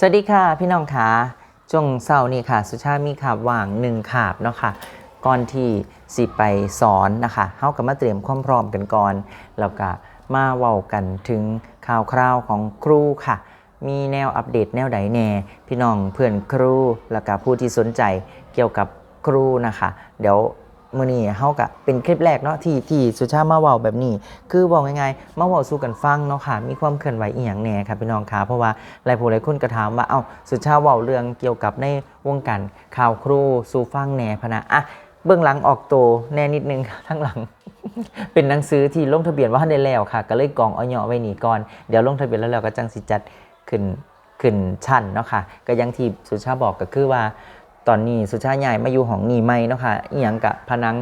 สวัสดีค่ะ พี่น้องคะจงเศร้านี่ค่ะ สุชาติมีขาบว่างหนึ่งขาบเนาะค่ะก่อนที่สิไปสอนนะคะเฮากับมาเตรียมความพร้อมกันก่อนแล้วก็มาเว้ากันถึงข่าวคราวของครูค่ะ มีแนวอัปเดตแนวใดแน่ พี่น้องเพื่อนครูแล้วก็ผู้ที่สนใจเกี่ยวกับครูนะคะ เดี๋ยว มื่อนี้เฮากับเป็นคลิปแรกเนาะที่ที่สุชาติมาเว้าแบบนี้ คือบอกง่ายๆมาเว้าสู่กันฟังเนาะค่ะ มีความเคลื่อนไหวอีหยังแหน่ครับพี่น้องค่ะเพราะว่าหลายผู้หลายคนก็ถามว่าเอ้าสุชาติเว้าเรื่องเกี่ยวกับในวงการข่าวครูสู่ฟังแหน่พะนะอะเบื้องหลังออกโตแน่นิดนึงทั้งหลัง เป็นหนังสือที่ลงทะเบียนว่าได้แล้วค่ะ ก็เลยกองเอาเหยาะไว้นี่ก่อนเดี๋ยวลงทะเบียนแล้วเราก็จังสิจัดขึ้นขึ้นชั้นเนาะค่ะ ก็ยังที่สุชาติบอกก็คือว่า ตอนนี้สุชาติใหญ่มาอยู่ของนี่ไม่เนาะค่ะอีหยังกะผนัง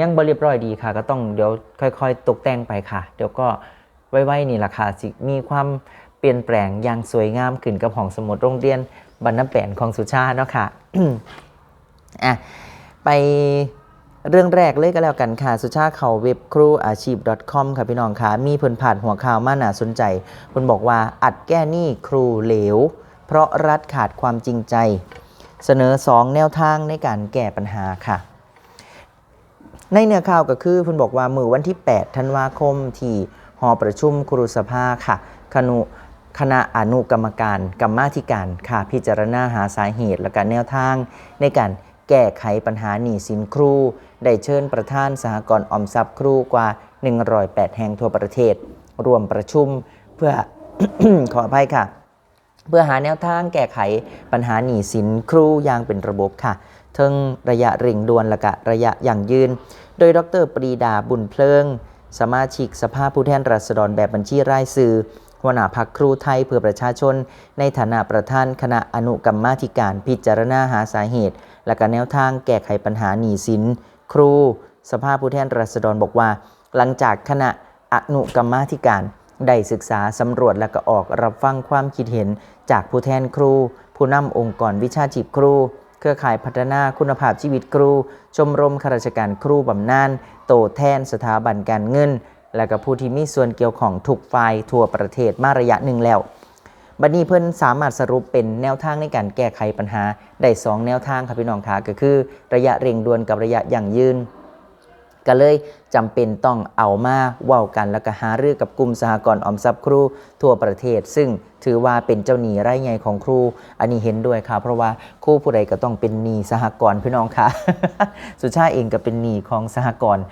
ยังบ่เรียบร้อยดีค่ะ ก็ต้องเดี๋ยวค่อยๆ ตกแต่งไปค่ะ เดี๋ยวก็ไว้ๆนี่แหละค่ะสิมีความเปลี่ยนแปลงอย่างสวยงามขึ้นกับของสมุดโรงเรียนบรรณแปนของสุชาติเนาะค่ะอะไปเรื่องแรกเลยก็แล้วกันค่ะ สุชาติเขาเว็บครูอาชีพ .com ค่ะพี่น้องค่ะมีเพิ่นผ่านหัวข่าวมาน่าสนใจเพิ่นบอกว่าอัดแก้หนี้ครูเหลว เพราะรัฐขาดความจริงใจ เสนอ 2 แนวทางในการแก้ปัญหาค่ะ ในเนื้อข่าวก็คือเพิ่นบอกว่ามือวันที่ 8 ธันวาคมที่หอประชุมครุสภาค่ะคณะคณะอนุกรรมการกรรมาธิการค่ะพิจารณาหาสาเหตุและการแนวทาง ในการแก้ไขปัญหาหนี้สินครู ได้เชิญประธานสหกรณ์ออมทรัพย์ครูกว่า 108 แห่งทั่วประเทศ รวมประชุมเพื่อขออภัยค่ะ เพื่อหาแนวทางแก้ไขปัญหาหนี้สินครูอย่างเป็นระบบค่ะทั้งระยะเร่งด่วนและกะระยะอย่างยืน โดยดรปรีดาบุญเพลิง สมาชิกสภาผู้แทนราษฎรแบบบัญชีรายชื่อหัวหน้าพักครูไทยเพื่อประชาชน ในฐานะประธานคณะอนุกรรมาธิการพิจารณาหาสาเหตุ และก็แนวทางแก้ไขปัญหาหนี้สิน ครู สภาผู้แทนราษฎรบอกว่า หลังจากคณะอนุกรรมาธิการได้ศึกษาสำรวจและก็ออกรับฟังความคิดเห็น จากผู้แทนครู ผู้นำองค์กรวิชาชีพครู เครือข่ายพัฒนาคุณภาพชีวิตครู ชมรมข้าราชการครูบำนาญโตแทนสถาบันการเงิน และก็ผู้ที่มีส่วนเกี่ยวของทุกฝ่ายทั่วประเทศมาระยะหนึ่งแล้ว บัดนี้เพิ่นสามารถสรุปเป็นแนวทางในการแก้ไขปัญหาได้สองแนวทางครับพี่น้องคะก็คือ ระยะเร่งด่วนกับระยะยั่งยืน ก็เลยจำเป็นต้องเอามาเว้ากันแล้วก็หารือกับกลุ่มสหกรณ์ออมทรัพย์ครูทั่วประเทศ ซึ่งถือว่าเป็นเจ้าหนี้ไรายใหญ่ของครู อันนี้เห็นด้วยค่ะ เพราะว่าครูผู้ใดก็ต้องเป็นหนี้สหกรณ์พี่น้องค่ะ สุชาติเองก็เป็นหนี้ของสหกรณ์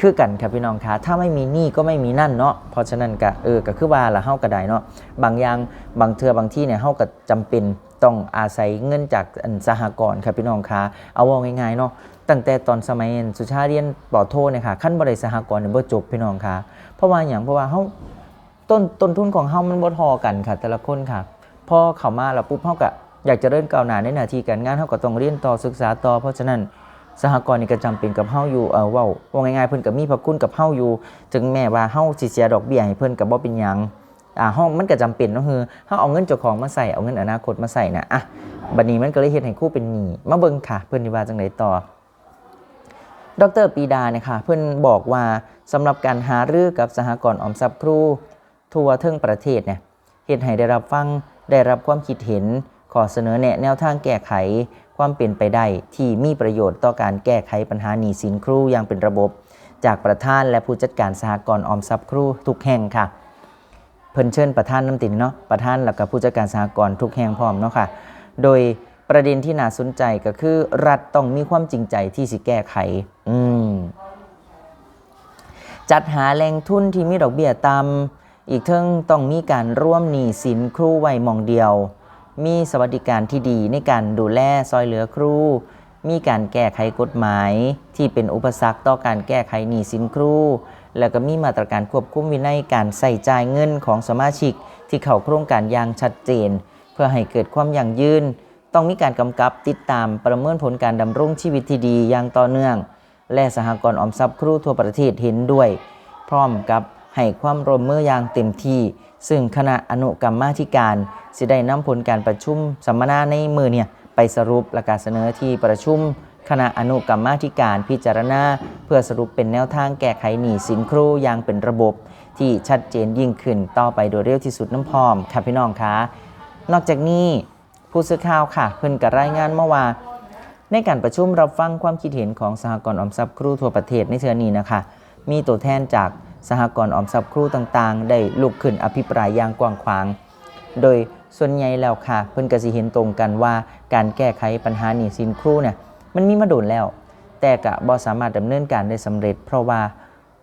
คือกันครับพี่น้องคะถ้าไม่มีหนี้ก็ไม่มีนั่นเนาะเพราะฉะนั้นก็เออก็คือว่าละเฮาก็ได้เนาะบางอย่างบางเทือบางที่เนี่ยเฮาก็จำเป็นต้องอาศัยเงินจากสหกรณ์ครับพี่น้องคะเอาว่าง่ายๆเนาะตั้งแต่ตอนสมัยสุชาติเรียนปอโทเนี่ยค่ะขั้นบริสหกรณ์เนี่ยบ่จบพี่น้องคะเพราะว่าอย่างเพราะว่าเฮาต้นต้นทุนของเฮามันบ่ทอกันค่ะ แต่ละคนค่ะพอเข้ามาแล้วปุ๊บเฮาก็อยากจะเริ่มก้าวหน้าในหน้าที่การงานเฮาก็ต้องเรียนต่อศึกษาต่อเพราะฉะนั้นสหกรณ์นี่ก็จำเป็นกับเฮาอยู่เออว้าว่าง่ายๆเพิ่นก็มีพระคุณกับเฮาอยู่ ถึงแม้ว่าเฮาสิเสียดอกเบี้ยให้เพิ่นก็บ่เป็นหยัง อ่าเฮามันก็จำเป็นเนาะคือเฮาเอาเงินเจ้าของมาใส่เอาเงินอนาคตมาใส่น่ะอะบัดนี้มันก็เลยเฮ็ดให้ครูเป็นหนี้มาเบิ่งค่ะ เพิ่นสิว่าจังไดต่อ ดรปีดาเนี่ยค่ะ เพื่อนบอกว่าสำหรับการหารือกับสหกรณ์ออมทรัพย์ครูทั่วเทิงประเทศเนี่ยเหตุให้ได้รับฟังได้รับความคิดเห็นขอเสนอแนะแนวทางแก้ไขความเป็นไปได้ที่มีประโยชน์ต่อการแก้ไขปัญหาหนี้สินครูอย่างเป็นระบบ จากประธานและผู้จัดการสหกรณ์ออมทรัพย์ครูทุกแห่งค่ะ เพิ่นเชิญประธานน้ำตินเนาะประธานแล้วก็ผู้จัดการสหกรณ์ทุกแห่งพร้อมเนาะค่ะโดยประเด็นที่น่าสนใจก็คือ รัฐต้องมีความจริงใจที่สิแก้ไข อืมจัดหาแหล่งทุนที่มีดอกเบี้ยต่ำอีกเทั้งต้องมีการร่วมหนี้สินครูไว้มองเดียว มีสวัสดิการที่ดีในการดูแลซอยเหลือครู มีการแก้ไขกฎหมายที่เป็นอุปสรรคต่อการแก้ไขหนี้สินครู แล้วก็มีมาตรการควบคุมวินัยการใส่จ่ายเงินของสมาชิก ที่เข้าโครงการอย่างชัดเจน เพื่อให้เกิดความยั่งยืน ต้องมีการกำกับติดตามประเมินผลการดำรงชีวิตที่ดีอย่างต่อเนื่อง และสหกรณ์ออมทรัพย์ครูทั่วประเทศเห็นด้วย พร้อมกับให้ความร่วมมืออย่างเต็มที่ ซึ่งคณะอนุกรรมาธิการสิได้นำผลการประชุมสัมมนาในมือเนี่ยไปสรุปและการเสนอที่ประชุม คณะอนุกรรมาธิการพิจารณา เพื่อสรุปเป็นแนวทางแก้ไขหนี้สินครูอย่างเป็นระบบ ที่ชัดเจนยิ่งขึ้นต่อไปโดยเร็วที่สุดน้ำพร้อมค่ะพี่น้องคะนอกจากนี้ผู้สื่อข่าวค่ะ เพิ่นก็รายงานเมาว่าในการประชุมรับฟังความคิดเห็นของสหกรณ์ออมทรัพย์ครูทั่วประเทศในเทือนี้นะคะ มีตัวแทนจากสหกรณ์ออมทรัพย์ครูต่างๆ ได้ลุกขึ้นอภิปรายอย่างกว้างขวาง โดยส่วนใหญ่แล้วค่ะ เพิ่นก็สิเห็นตรงกันว่าการแก้ไขปัญหาหนี้สินครูเนี่ย มันมีมาโดนแล้ว แต่ก็บ่สามารถดำเนินการได้สำเร็จ เพราะว่า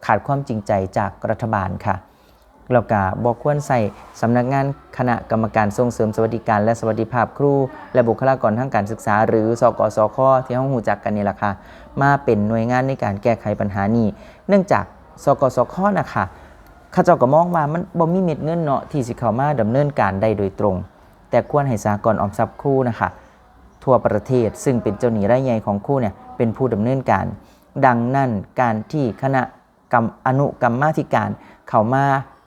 ขาดความจริงใจจากรัฐบาลค่ะแล้วก็บอกควรใส่สำนักงานคณะกรรมการส่งเสริมสวัสดิการ และสวัสดิภาพครู และบุคลากรทางการศึกษา หรือสกสคที่ห้องหูจักกันนี่แหละค่ะมาเป็นหน่วยงานในการแก้ไขปัญหานี้ เนื่องจากสกสคนะคะข้าเจ้าก็มองว่ามันบ่มีเม็ดเงินเนาะที่สิเข้ามาดำเนินการได้โดยตรง แต่ควรให้สากลออมทรัพย์ครูนะคะ ทั่วประเทศ ซึ่งเป็นเจ้าหนี้รายใหญ่ของคู่เนี่ยเป็นผู้ดำเนินการ ดังนั้นการที่คณะกรรมอนุกรรมาธิการ เข้ามา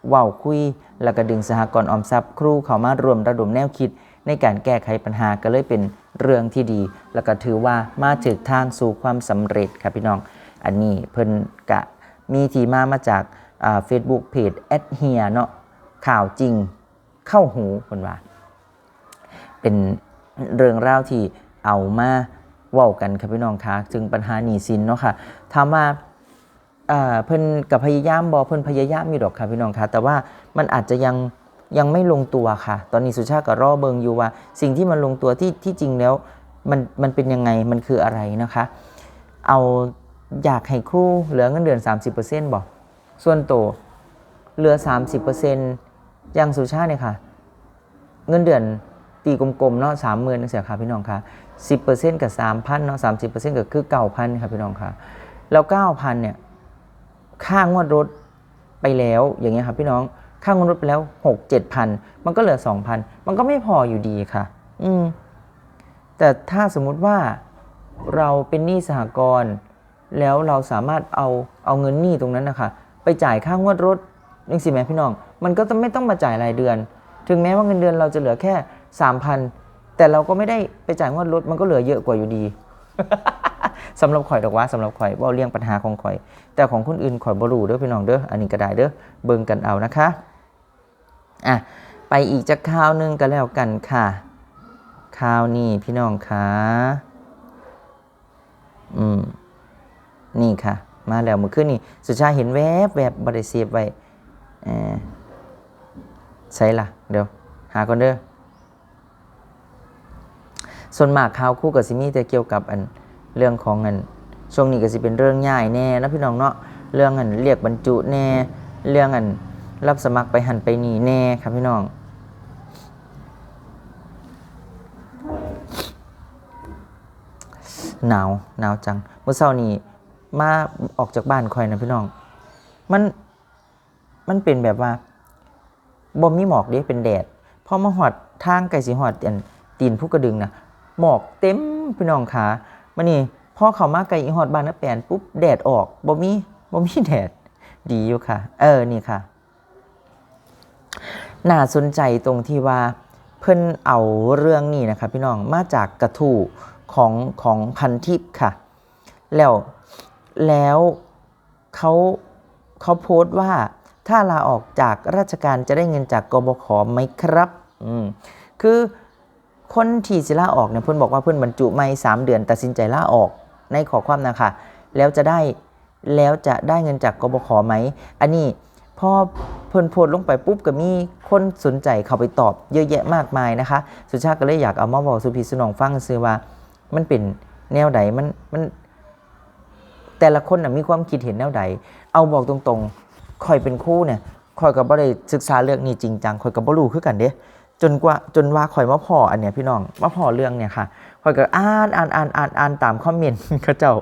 เว้าคุย แล้วก็ดึงสหกรณ์ออมทรัพย์ ครูเข้ามารวมระดมแนวคิด ในการแก้ไขปัญหาก็เลยเป็นเรื่องที่ดี แล้วก็ถือว่ามาถึงทางสู่ความสำเร็จครับพี่น้อง อันนี้เพิ่นกะมีทีมามาจากเฟซบุ๊กเพจแอดเฮียเนาะข่าวจริงเข้าหูเพิ่นว่า เป็น เรื่องราวที่เอามาเว้ากันครับพี่น้องคะจึงปัญหาหนี้สินเนาะค่ะถามว่าเอ่อเพิ่นกับพยายามบอเพิ่นพยายามมีดอกค่ะพี่น้องคะแต่ว่ามันอาจจะยังยังไม่ลงตัวค่ะ ตอนนี้สุชาติก็รอเบิงอยู่ว่า สิ่งที่มันลงตัวที่ที่จริงแล้วมันมันเป็นยังไงมันคืออะไรนะคะ เอาอยากให้ครู่เหลือเงินเดือน 30%บอกส่วนตัวเหลือ 30%อย่างสุชาติเนี่ยค่ะ เงินเดือน ตีกลมๆเนาะสามหมื่นเสียค่ะพี่น้องค่ะสิบเปอร์เซ็นต์กับสามพันเนาะสามสิบเปอร์เซ็นต์ก็คือเก้าพันค่ะพี่น้องค่ะแล้วเก้าพันเนี่ยค่างวดรถไปแล้วอย่างเงี้ยครับพี่น้องค่างวดรถไปแล้วหกเจ็ดพันมันก็เหลือสองพันมันก็ไม่พออยู่ดีค่ะ อืมแต่ถ้าสมมุติว่าเราเป็นหนี้สหกรณ์แล้วเราสามารถเอาเอาเงินหนี้ตรงนั้นนะคะไปจ่ายค่างวดรถนี่สิแม่พี่น้อง มันก็ต้องไม่ต้องมาจ่ายรายเดือน ถึงแม้ว่าเงินเดือนเราจะเหลือแค่ สามพันแต่เราก็ไม่ได้ไปจ่ายงวดรถมันก็เหลือเยอะกว่าอยู่ดีสำหรับข่อยดอกว่าสำหรับข่อยว่าเลี่ยงปัญหาของข่อย แต่ของคนอื่นข่อยบรูเด้อพี่น้องเด้ออันนี้ก็ได้เด้อเบิ่งกันเอานะคะอะไปอีกจากข่าวหนึงก็แล้วกันค่ะข่าวนี้พี่น้องคะอืมนี่ค่ะ มาแล้วเมื่อคืนนี่สุชาเห็นแวบแวบบริเสียบไว้เออใช่ล่ะ เดี๋ยว หาก่อนเด้อ ส่วนมากข่าวคู่กับซิมี่แต่เกี่ยวกับอันเรื่องของเงินช่วงนี้ก็สิเป็นเรื่องง่ายแน่นะพี่น้องเนาะเรื่องอันเรียกบรรจุแน่ เรื่องอันรับสมัครไปหันไปนี่แน่ครับพี่น้องหนาวหนาวจังเมื่อเช้านี้มาออกจากบ้านคอยนะพี่น้อง มันมันเป็นแบบว่าบ่มีหมอกเด้เป็นแดดพอมาหอดทางไก่สีหอดอันตีนผู้กระดึงนะ หมอกเต็มพี่น้องขามันนี่พ่อเขามาไก่อีหอดบานน้าแปนปุ๊บแดดออกบ่มีบ่มีแดดดีอยู่ค่ะ เออนี่ค่ะ น่าสนใจตรงที่ว่าเพิ่นเอาเรื่องนี้นะครับพี่น้องมาจากกระทู้ของของพันทิพย์ค่ะ แล้วแล้วเขาเขาโพสต์ว่าถ้าลาออกจากราชการจะได้เงินจากกบขไหมครับ อืมคือ คนที่สิลาออกเนี่ยเพื่อนบอกว่าเพื่อนบรรจุไม่สามเดือนตัดสินใจลาออกในขอความนะคะแล้วจะได้แล้วจะได้เงินจากกบขไหม อันนี้พอเพิ่นโพสต์ลงไปปุ๊บก็มีคนสนใจเข้าไปตอบเยอะแยะมากมายนะคะ สุชาติก็เลยอยากเอามาบอกสุพีสุนองฟังซื้อว่า มันเป็นแนวใดมันมัน แต่ละคนนะมีความคิดเห็นแนวใดเอาบอกตรงๆคอยเป็นคู่เนี่ยคอยกับบ่ได้ศึกษาเรื่องนี้จริงจังคอยกับบ่รู้คือกันเด้ จนกว่าจนว่าคอยมาพออันเนี้ยพี่น้องมาพอเรื่องเนี่ยค่ะคอยก็อ่านอ่านอ่านอ่านอ่านตามคอมเมนต์เขาเจ้า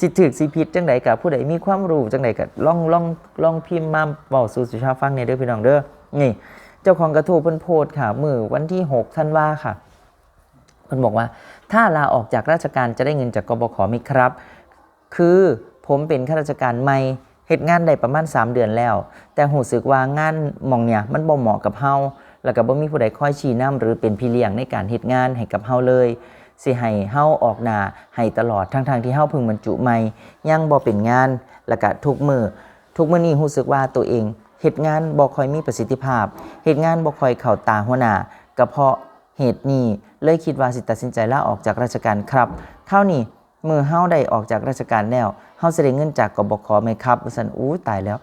สิถึกสิผิดจังใดกับผู้ใดมีความรู้จังใดกับลองลองลองพิมพ์มาเว้าสู่สุชาฟังเนี่ยเด้อพี่น้องเด้อนี่ เจ้าของกระทู้เพิ่นโพสค่ะ มือวันที่6ธันวาค่ะเพิ่นบอกว่า ถ้าลาออกจากราชการจะได้เงินจากกบขไหมครับ คือผมเป็นข้าราชการใหม่เหตุงานได้ประมาณ 3 เดือนแล้ว แต่หูสึกว่างานมองเนี่ยมันบ่เหมาะกับเฮา แล้วก็บ่มีผู้ใดคอยชี้นำหรือเป็นพี่เลี้ยงในการเฮ็ดงานให้กับเฮาเลยสิให้เฮาออกหน้าให้ตลอดทั้งๆที่เฮาเพิ่งบรรจุใหม่ยังบ่เป็นงานแล้วก็ทุกมือทุกมื้อนี้รู้สึกว่าตัวเองเฮ็ดงานบ่ค่อยมีประสิทธิภาพเฮ็ดงานบ่ค่อยเข้าตาหัวหน้าก็เพราะเหตุนี้เลยคิดว่าสิตัดสินใจลาออกจากราชการครับคราวนี้มือเฮาได้ออกจากราชการแล้วเฮาสิได้เงินจากกบขไหมครับว่าซั่นอู้ตายแล้ว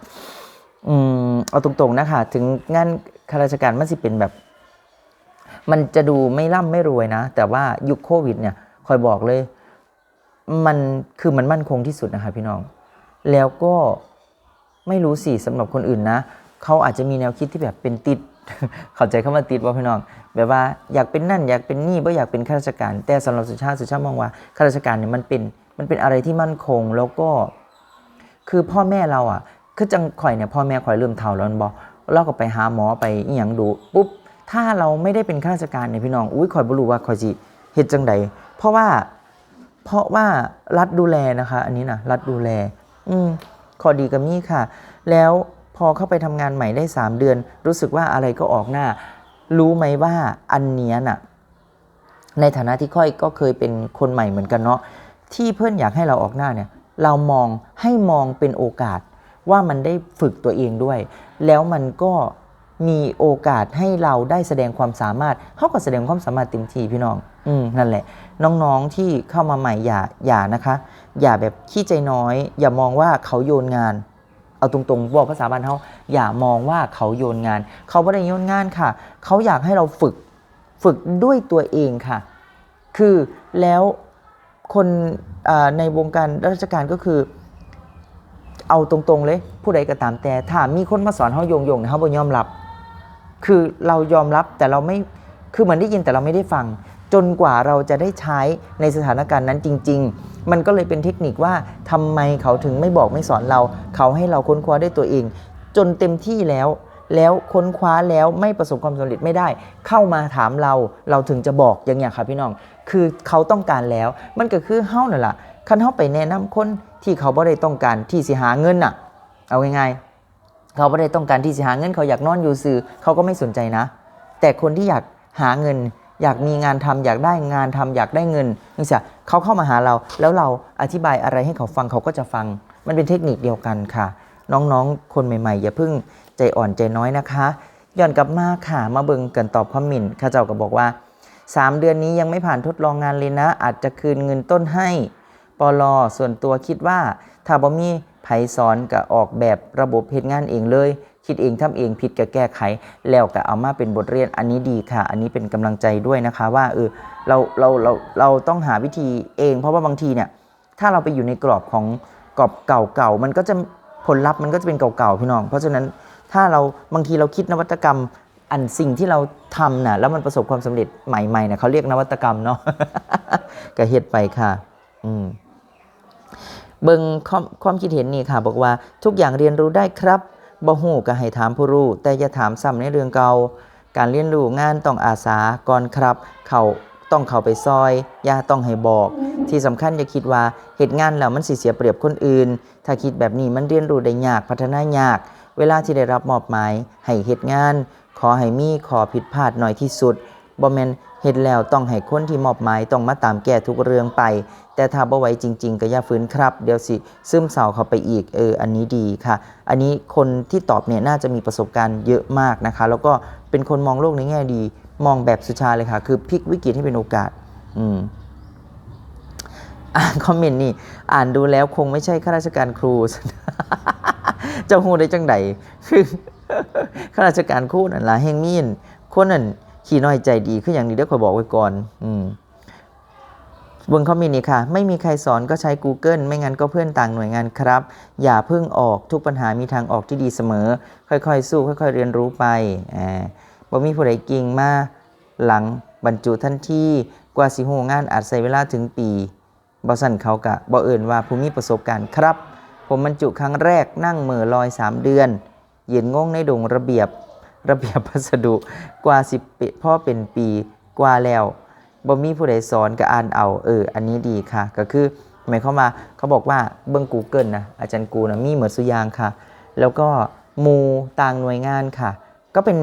อืมเอาตรงๆนะคะถึงงาน ข้าราชการมันสิเป็นแบบ มันจะดูไม่ร่ำไม่รวยนะ แต่ว่ายุคโควิดเนี่ยคอยบอกเลย มันคือมันมั่นคงที่สุดนะคะพี่น้อง แล้วก็ไม่รู้สิสำหรับคนอื่นนะเขาอาจจะมีแนวคิดที่แบบเป็นติดเข้าใจคำว่าติดว่าพี่น้อง แบบว่าอยากเป็นนั่นอยากเป็นนี่บ่อยากเป็นข้าราชการ แต่สำหรับสุชาติสุชาติมองว่าข้าราชการเนี่ยมันเป็นมันเป็นอะไรที่มั่นคงแล้วก็ คือพ่อแม่เราอะคือจังข่อยเนี่ยพ่อแม่ข่อยเริ่มเฒ่าแล้วแม่นบ่ เราก็ไปหาหมอไปอีหยังดูปุ๊บถ้าเราไม่ได้เป็นข้าราชการเนี่ยพี่น้องอุ้ยข่อยบ่รู้ว่าข่อยสิเฮ็ดจังใดเพราะว่าเพราะว่ารัฐดูแลนะคะ อันนี้นะรัฐดูแล อืมข้อดีกับมี่ค่ะ แล้วพอเข้าไปทำงานใหม่ได้ 3 เดือน รู้สึกว่าอะไรก็ออกหน้า รู้ไหมว่าอันเนี้ยน่ะ ในฐานะที่ค่อยก็เคยเป็นคนใหม่เหมือนกันเนาะที่เพื่อนอยากให้เราออกหน้าเนี่ย เรามองให้มองเป็นโอกาส ว่ามันได้ฝึกตัวเองด้วย แล้วมันก็มีโอกาสให้เราได้แสดงความสามารถเขาก็แสดงความสามารถเต็มที่พี่น้องอืมนั่นแหละ น้องๆที่เข้ามาใหม่อย่าอย่านะคะ อย่าแบบขี้ใจน้อย อย่ามองว่าเขาโยนงาน เอาตรงๆบอกภาษาบ้านเขาอย่ามองว่าเขาโยนงาน เขาไม่ได้โยนงานค่ะ เขาอยากให้เราฝึกฝึกด้วยตัวเองค่ะ คือแล้วคนอ่าในวงการราชการก็คือ เอาตรงๆเลย ผู้ใดก็ตามแต่ถ้ามีคนมาสอนเขาโยงโยงเนี่ยเขาบ่ยอมรับ คือเรายอมรับแต่เราไม่คือเหมือนได้ยินแต่เราไม่ได้ฟัง จนกว่าเราจะได้ใช้ในสถานการณ์นั้นจริง ๆ มันก็เลยเป็นเทคนิคว่าทำไมเขาถึงไม่บอกไม่สอนเรา เขาให้เราค้นคว้าได้ตัวเอง จนเต็มที่แล้วแล้วค้นคว้าแล้วไม่ประสบความสำเร็จไม่ได้ เข้ามาถามเราเราถึงจะบอกอย่างเงี้ยครับพี่น้อง คือเขาต้องการแล้ว มันก็คือเฮ้านั่นแหละ คันเฮ้าไปแนะนำคนที่เขาบ่ได้ต้องการที่สิหาเงินน่ะ เอาง่ายๆเขาไม่ได้ต้องการที่จะหาเงิน เขาอยากนอนอยู่ซื่อเขาก็ไม่สนใจนะ แต่คนที่อยากหาเงิน อยากมีงานทำอยากได้งานทำอยากได้เงินนี่สิเขาเข้ามาหาเรา แล้วเราอธิบายอะไรให้เขาฟังเขาก็จะฟัง มันเป็นเทคนิคเดียวกันค่ะ น้องๆ คนใหม่ๆ อย่าเพิ่งใจอ่อนใจน้อยนะคะย้อนกลับมาค่ะมาเบิ่งกันตอบคอมเมนต์ข้าเจ้าก็บอกว่า 3 เดือนนี้ยังไม่ผ่านทดลองงานเลยนะ อาจจะคืนเงินต้นให้ ปลอส่วนตัวคิดว่า ถ้าบ่มีไผสอนก็ออกแบบระบบเหตุงานเองเลย คิดเองทำเองผิดก็แก้ไข แล้วก็เอามาเป็นบทเรียนอันนี้ดีค่ะ อันนี้เป็นกำลังใจด้วยนะคะว่าเออเราเราเราเราต้องหาวิธีเอง เพราะว่าบางทีเนี่ยถ้าเราไปอยู่ในกรอบของกรอบเก่าๆมันก็จะผลลัพธ์มันก็จะเป็นเก่าๆพี่น้อง เพราะฉะนั้นถ้าเราบางทีเราคิดนวัตกรรมอันสิ่งที่เราทำน่ะแล้วมันประสบความสำเร็จใหม่ๆเนี่ยเขาเรียกนวัตกรรมเนาะก็เฮ็ดไปค่ะ อืม เบิงความคิดเห็นนี่ค่ะ บอกว่าทุกอย่างเรียนรู้ได้ครับบ่ฮู้ก็ให้ถามผู้รู้ แต่อย่าถามซ้ำในเรื่องเก่าการเรียนรู้งานต้องอาสาก่อนครับ เขาต้องเข้าไปซอยอย่าต้องให้บอก ที่สำคัญอย่าคิดว่าเหตุงานแล้วมันสิเสียเปรียบคนอื่น ถ้าคิดแบบนี้มันเรียนรู้ได้ยากพัฒนายาก เวลาที่ได้รับมอบหมายให้เหตุงาน ขอให้มีขอผิดพลาดน้อยที่สุด บ่แมนเฮ็ดแล้วต้องให้คนที่มอบหมายต้องมาตามแก้ทุกเรื่องไป แต่ถ้าบ่ไหวจริง ๆ ก็อย่าฝืนครับ เดี๋ยวสิซึมเศร้าเข้าไปอีกเอออันนี้ดีค่ะ อันนี้คนที่ตอบเนี่ยน่าจะมีประสบการณ์เยอะมากนะคะ แล้วก็เป็นคนมองโลกในแง่ดี มองแบบสุชาเลยค่ะ คือพลิกวิกฤตให้เป็นโอกาส อืมอ่านคอมเมนต์นี่อ่านดูแล้วคงไม่ใช่ข้าราชการครูเจ้าฮูได้จังใดคือข้าราชการครูนั่นล่ะแห่งมีนคนนั่น ขี้น้อยใจดีคืออย่างนี้เดี๋ยวขอยบอกไว้ก่อน อืมเบิ่งคอมเมนต์นี่ค่ะ ไม่มีใครสอนก็ใช้ Google ไม่งั้นก็เพื่อนต่างหน่วยงานครับ อย่าเพิ่งออกทุกปัญหามีทางออกที่ดีเสมอ ค่อยๆ สู้ ค่อย ๆ เรียนรู้ไปอ่าบ่มีผู้ใดเก่งมาหลังบรรจุทันทีกว่าสิโหงานอาจใช้เวลาถึงปีบ่สั่นเขากะบ่เอิ่นว่าผู้มีประสบการณ์ครับ ผมบรรจุครั้งแรกนั่งเหม่อลอย 3 เดือน เย็นงงในดงระเบียบ ระเบียบพัสดุกว่าสิบปีพ่อเป็นปีกว่าแล้วบ่มีผู้ใดสอนก็อ่านเอาเอออันนี้ดีค่ะ ก็คือหมายความาเขาบอกว่าเบิ่ง Google นะอาจารย์กูนะมีเหมือนสุยางค่ะ แล้วก็มูต่างหน่วยงานค่ะ ก็เป็น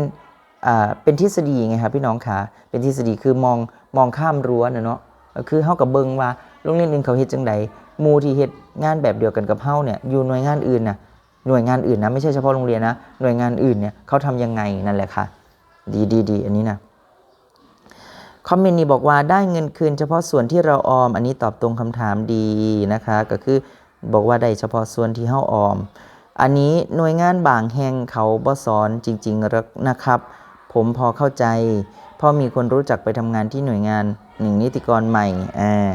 อ่าเป็นทฤษฎีไงครับพี่น้องค่ะเป็นทฤษฎีคือมองมองข้ามรั้วนะเนาะก็คือเฮากับเบิงว่าโรงเรียนอื่นเขาเฮ็ดจังใดมูที่เฮ็ดงานแบบเดียวกันกับเฮาเนี่ยอยู่หน่วยงานอื่นน่ะ หน่วยงานอื่นนะไม่ใช่เฉพาะโรงเรียนนะหน่วยงานอื่นเนี่ยเขาทำยังไงนั่นแหละค่ะดีดีดีอันนี้นะคอมเมนต์นี้บอกว่าได้เงินคืนเฉพาะส่วนที่เราออม อันนี้ตอบตรงคำถามดีนะคะ ก็คือบอกว่าได้เฉพาะส่วนที่เฮาออม อันนี้หน่วยงานบางแห่งเขาบ่สอนจริงๆหรอกนะครับ ผมพอเข้าใจพราะมีคนรู้จักไปทำงานที่หน่วยงานหนึ่งนิติกรใหม่อ่า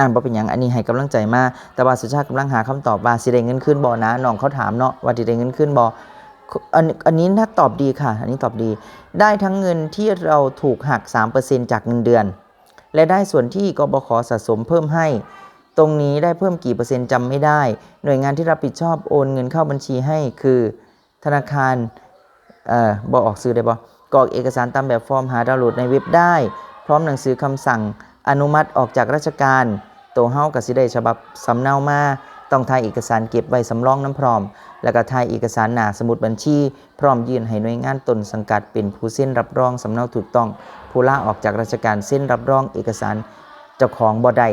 อ่านบ่เป็นหยังอันนี้ให้กำลังใจมาแต่ว่าสุชาติกำลังหาคำตอบว่าสิได้เงินขึ้นบ่นะน้องเขาถามเนาะว่าสิได้เงินขึ้นบ่อันอันนี้น่าตอบดีค่ะ อันนี้ตอบดี ได้ทั้งเงินที่เราถูกหัก 3%จากเงินเดือน และได้ส่วนที่กบขสะสมเพิ่มให้ ตรงนี้ได้เพิ่มกี่เปอร์เซ็นต์จำไม่ได้ หน่วยงานที่รับผิดชอบโอนเงินเข้าบัญชีให้คือ ธนาคารเอ่อบอกออกซื้อได้บ่กรอกเอกสารตามแบบฟอร์มหาดาวน์โหลดในเว็บได้ พร้อมหนังสือคำสั่งอนุมัติออกจากราชการ ตัวเฮากับสิได้ฉบับสำเนามา ต้องถ่ายเอกสารเก็บไว้สำรองน้ำพร้อม แล้วก็ถ่ายเอกสารหนาสมุดบัญชี พร้อมยื่นให้หน่วยงานตนสังกัดเป็นผู้เซ็นรับรองสำเนาถูกต้อง ผู้ลาออกจากราชการเซ็นรับรองเอกสารเจ้าของบ่ได้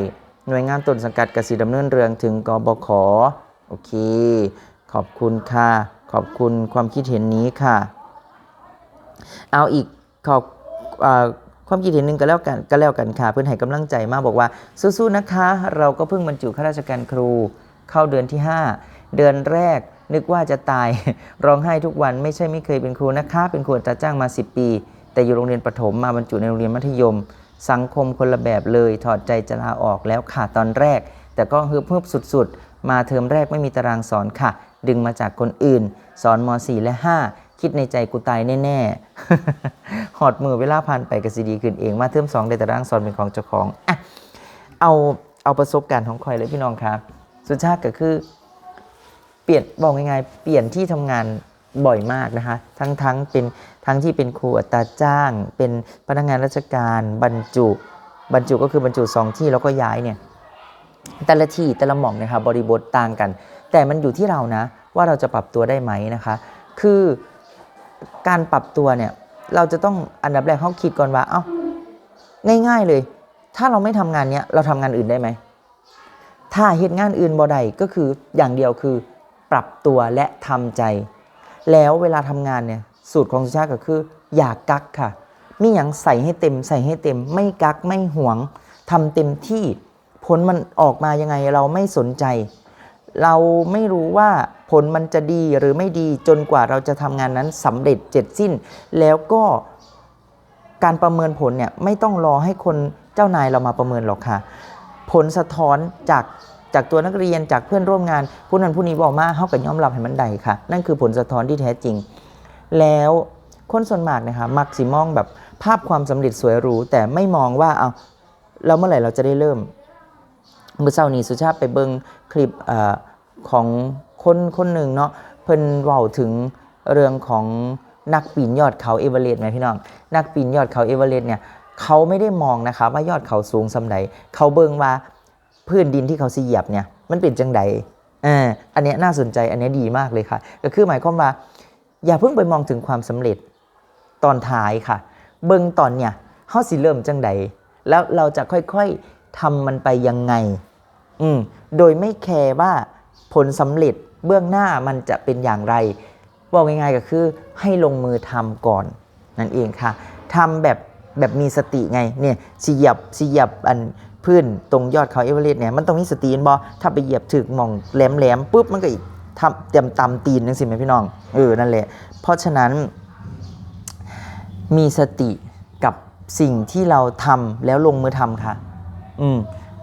หน่วยงานตนสังกัดกสิดำเนินเรื่องถึงกบขโอเค ขอบคุณค่ะ ขอบคุณความคิดเห็นนี้ค่ะ เอาอีกขอบอ ความคิดเห็นหนึ่งก็แล้วกันก็แล้วกันค่ะเพื่อนให้กำลังใจมากบอกว่าสู้ๆนะคะ เราก็เพิ่งบรรจุข้าราชการครู เข้าเดือนที่ 5 เดือนแรก นึกว่าจะตาย ร้องไห้ทุกวันไม่ใช่ไม่เคยเป็นครูนะคะ เป็นครูอัตาจ้างมา 10 ปี แต่อยู่โรงเรียนประถมมาบรรจุในโรงเรียนมัธยม สังคมคนละแบบเลย ถอดใจจะลาออกแล้วค่ะตอนแรก แต่ก็ฮึบฮึบสุดๆ มาเทอมแรกไม่มีตารางสอนค่ะ ดึงมาจากคนอื่น สอนม .4 และ 5 คิดในใจกูตายแน่ๆหอดมือเวลาผ่านไปก็สิดีขึ้นเองมาเทอมสองได้ตารางสอนเป็นของเจ้าของอะเอาเอาประสบการณ์ของคอยเลยพี่น้องครับสุดชาติก็คือ เปลี่ยนบอกง่ายๆเปลี่ยนที่ทำงานบ่อยมากนะคะ ทั้งทั้งเป็นทั้งที่เป็นครูอัตราจ้าง เป็นพนักงานราชการบรรจุ บรรจุก็คือบรรจุสองที่แล้วก็ย้ายเนี่ยแต่ละที่แต่ละหม่อมนะคะบริบทต่างกัน แต่มันอยู่ที่เรานะ ว่าเราจะปรับตัวได้ไหมนะคะ คือ การปรับตัวเนี่ยเราจะต้องอันดับแรกเขาคิดก่อนว่า เอ้าง่าย ๆเลย ถ้าเราไม่ทำงานเนี้ยเราทำงานอื่นได้ไหมถ้าเหตุงานอื่นบ่ได้ก็คืออย่างเดียวคือ ปรับตัวและทำใจ แล้วเวลาทำงานเนี่ยสูตรของสุชาติก็คือ อย่ากักค่ะ มีอย่างใส่ให้เต็มใส่ให้เต็ม ไม่กักไม่หวงทำเต็มที่ผลมันออกมายังไงเราไม่สนใจ เราไม่รู้ว่าผลมันจะดีหรือไม่ดีจนกว่าเราจะทำงานนั้นสำเร็จเจ็ดสิ้น แล้วก็การประเมินผลเนี่ยไม่ต้องรอให้คนเจ้านายเรามาประเมินหรอกค่ะ ผลสะท้อนจากจากตัวนักเรียนจากเพื่อนร่วมงาน ผู้นั้นผู้นี้บอกมาเฮากับยอมรับให้มันได้ค่ะ นั่นคือผลสะท้อนที่แท้จริง แล้วคนส่วนมากนะคะมักสิมองแบบภาพความสำเร็จสวยหรูแต่ไม่มองว่าเอาแล้วเมื่อไหร่เราจะได้เริ่มเมื่อเช้านี้สุชาติไปเบิง คลิปอของคนคนหนึ่งเนาะเพิ่นเว้าถึงเรื่องของนักปีนยอดเขาเอเวอเรสต์ไหมพี่น้อง นักปีนยอดเขาเอเวอเรสต์เนี่ยเขาไม่ได้มองนะคะว่ายอดเขาสูงสำใดเขาเบิงว่าพื้นดินที่เขาสิเหยียบเนี่ยมันเป็นจังใดเอออันนี้น่าสนใจอันนี้ดีมากเลยค่ะ ก็คือหมายความว่า อย่าเพิ่งไปมองถึงความสำเร็จตอนท้ายค่ะ เบิงตอนเนี่ยเฮาสิเริ่มจังใดแล้วเราจะค่อยๆทำมันไปยังไง อืมโดยไม่แคร์ว่าผลสำเร็จเบื้องหน้ามันจะเป็นอย่างไรบอกง่ายๆก็คือให้ลงมือทำก่อนนั่นเองค่ะทำแบบแบบมีสติไงเนี่ยสิเหยียบสิเหยียบอันพื้นตรงยอดเขาเอเวอเรสต์เนี่ยมันต้องมีสตินบอถ้าไปเหยียบถึกมองแหลมๆปุ๊บมันก็อีกทำเต็มตำตีนนึงสิไหมพี่น้องเออนั่นแหละ เพราะฉะนั้น มีสติกับสิ่งที่เราทำแล้วลงมือทำค่ะ อืม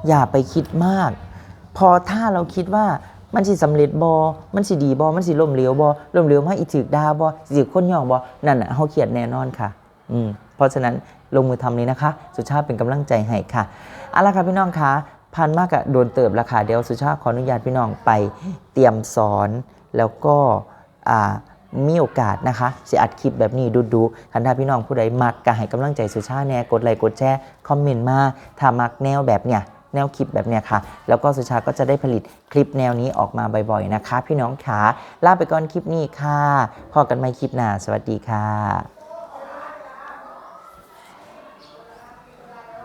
อย่าไปคิดมาก พอถ้าเราคิดว่ามันสิสำเร็จบอมันสิดีบอมันสิล่มเหลวบอล่มเหลวมาอีถึกดาบอสิคนย่องบอนั่นน่ะเฮาเครียดแน่นอนค่ะ อืมเพราะฉะนั้นลงมือทำนี้นะคะ สุชาติเป็นกำลังใจให้ค่ะเอาละค่ะพี่น้องคะพันมากอะโดนเติบราคาเดี๋ยวสุชาติขออนุญาตพี่น้องไปเตรียมสอนแล้วก็อ่ามีโอกาสนะคะสิอัดคลิปแบบนี้ดูดูๆคันถ้าพี่น้องผู้ใดมักก็ให้กำลังใจสุชาติแน่กดไลค์กดแชร์คอมเมนต์มาถ้ามักแนวแบบเนี้ย แนวคลิปแบบเนี้ยค่ะ แล้วก็สุชาติก็จะได้ผลิตคลิปแนวนี้ออกมาบ่อยๆนะคะ พี่น้องขาลาไปก่อนคลิปนี้ค่ะพอกันใหม่คลิปหน้าสวัสดีค่ะ